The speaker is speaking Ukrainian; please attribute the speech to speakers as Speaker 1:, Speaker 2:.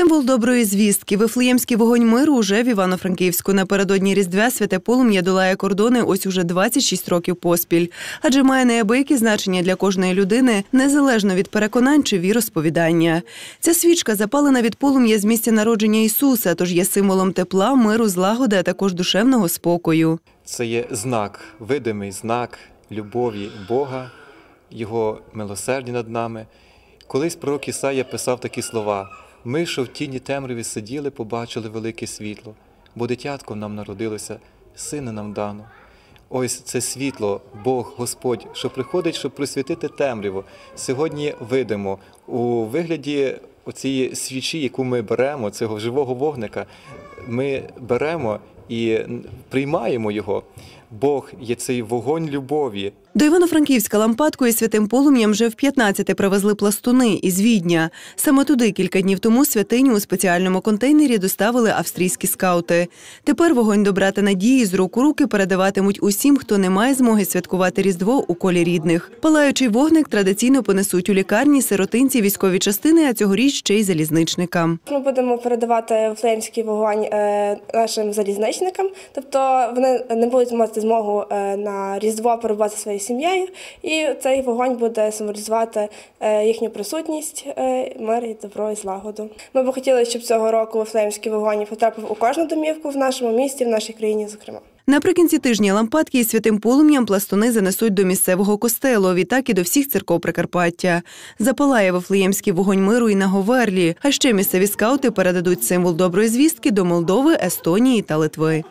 Speaker 1: Символ доброї звістки. Вифлеємський вогонь миру уже в Івано-Франківську. Напередодні Різдвя святе полум'я долає кордони ось уже 26 років поспіль, адже має неабияке значення для кожної людини, незалежно від переконань чи віросповідання. Ця свічка запалена від полум'я з місця народження Ісуса, тож є символом тепла, миру, злагоди, а також душевного спокою.
Speaker 2: Це є знак, видимий знак любові Бога, Його милосердя над нами. Колись пророк Ісая писав такі слова: ми, що в тіні темряві сиділи, побачили велике світло, бо дитятко нам народилося, сина нам дано. Ось це світло, Бог, Господь, що приходить, щоб просвітити темряву. Сьогодні видимо у вигляді оцієї свічі, яку ми беремо, цього живого вогника, ми беремо і приймаємо його. Бог є цей вогонь любові,
Speaker 1: До Івано-Франківська лампадкою святим полум'ям вже в 15 привезли пластуни із Відня. Саме туди кілька днів тому святиню у спеціальному контейнері доставили австрійські скаути. Тепер вогонь добра та надії з рук у руки передаватимуть усім, хто не має змоги святкувати Різдво у колі рідних. Палаючий вогник традиційно понесуть у лікарні, сиротинці, військові частини, а цьогоріч ще й залізничникам.
Speaker 3: Ми будемо передавати флеємський вогонь е, нашим залізничникам, тобто вони не будуть мати змогу е, на Різдво перебувати своєю сім'єю, і цей вогонь буде символізувати е, їхню присутність, е, мир і добро і злагоду. Ми б хотіли, щоб цього року флеємський вогонь потрапив у кожну домівку в нашому місті, в нашій країні, зокрема.
Speaker 1: Наприкінці тижня лампадки із святим полум'ям пластуни занесуть до місцевого костелу, відтак і до всіх церков Прикарпаття. Запалає Вифлеємський вогонь миру і на Говерлі. А ще місцеві скаути передадуть символ доброї звістки до Молдови, Естонії та Литви.